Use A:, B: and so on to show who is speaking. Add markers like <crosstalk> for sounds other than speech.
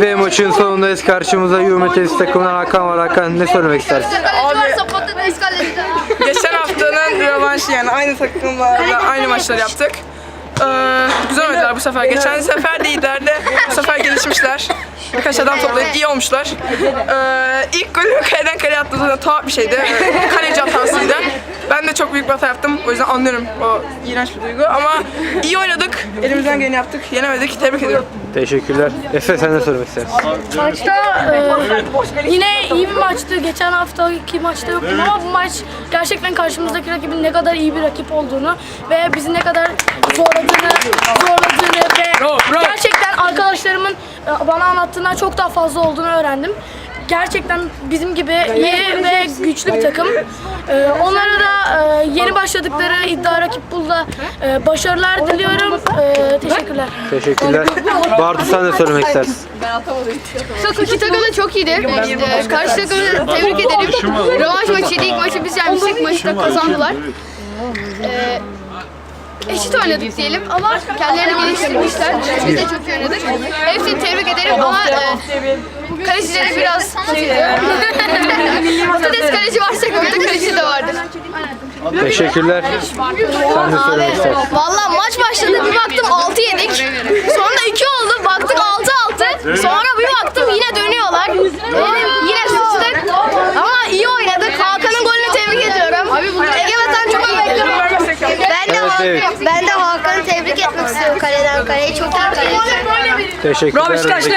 A: Ve maçın sonundayız. Karşımızda Yumetes takımından Hakan var. Hakan ne söylemek istersin?
B: Kaleci.
C: Geçen haftanın rövanşı yani aynı takımlarla aynı maçları yaptık. Ee, güzel oynadılar bu sefer. Geçen sefer de Birkaç adam toplayıp iyi olmuşlar. Ee, ilk golü kaleden kaleye attı. Zaten tuhaf bir şeydi. Ee, Kaleci hatasıydı. Ben de çok büyük bir hata yaptım. O yüzden anlıyorum o iğrenç bir duygu. Ama iyi oynadık. Elimizden geleni yaptık. Yenemedik. Tebrik ediyorum.
A: Teşekkürler. Efe sen ne söylemek istersin?
D: Maçta e, yine iyi bir maçtı. Geçen haftaki maçta yoktum ama bu maç gerçekten karşımızdaki rakibin ne kadar iyi bir rakip olduğunu ve bizi ne kadar zorladığını, zorladığını ve gerçekten arkadaşlarımın e, bana anlattığından çok daha fazla olduğunu öğrendim. Gerçekten bizim gibi iyi ve güçlü bir takım. E, onlara da e, yeni başladıkları iddia rakip bulda e, başarılar diliyorum. E, teşekkürler.
A: Teşekkürler. Bartu sen ne söylemek istersin?
B: Çok iki takım da çok iyiydi. Ee, karşı takımı tebrik ederim. Rövanş maçıydı. İlk maçı biz yenmiştik. Maçı da kazandılar. Ee, eşit oynadık diyelim ama kendilerini geliştirmişler. Biz de çok iyi oynadık. Hepsini tebrik ederim ama e, kalecileri biraz şeydi. <laughs> Patates kaleci varsa burada kaleci de vardır.
A: Teşekkürler. Sen ne söylemek istersin?
B: Valla maç başladı bir baktım 6 yedik. Sonra 2 oldu baktık 6-6. Sonra bir baktım yine dönüyorlar. Ee, yine sıçtık. Ama iyi oynadık. Hakan'ın golünü tebrik ediyorum. Ege Vatan çok iyi.
E: Ben de,
A: Evet,
E: ben de Hakan'ı tebrik etmek istiyorum kaleden kaleye. Çok iyi kaleci.
A: Teşekkürler.
C: Bravo Beşiktaşlı.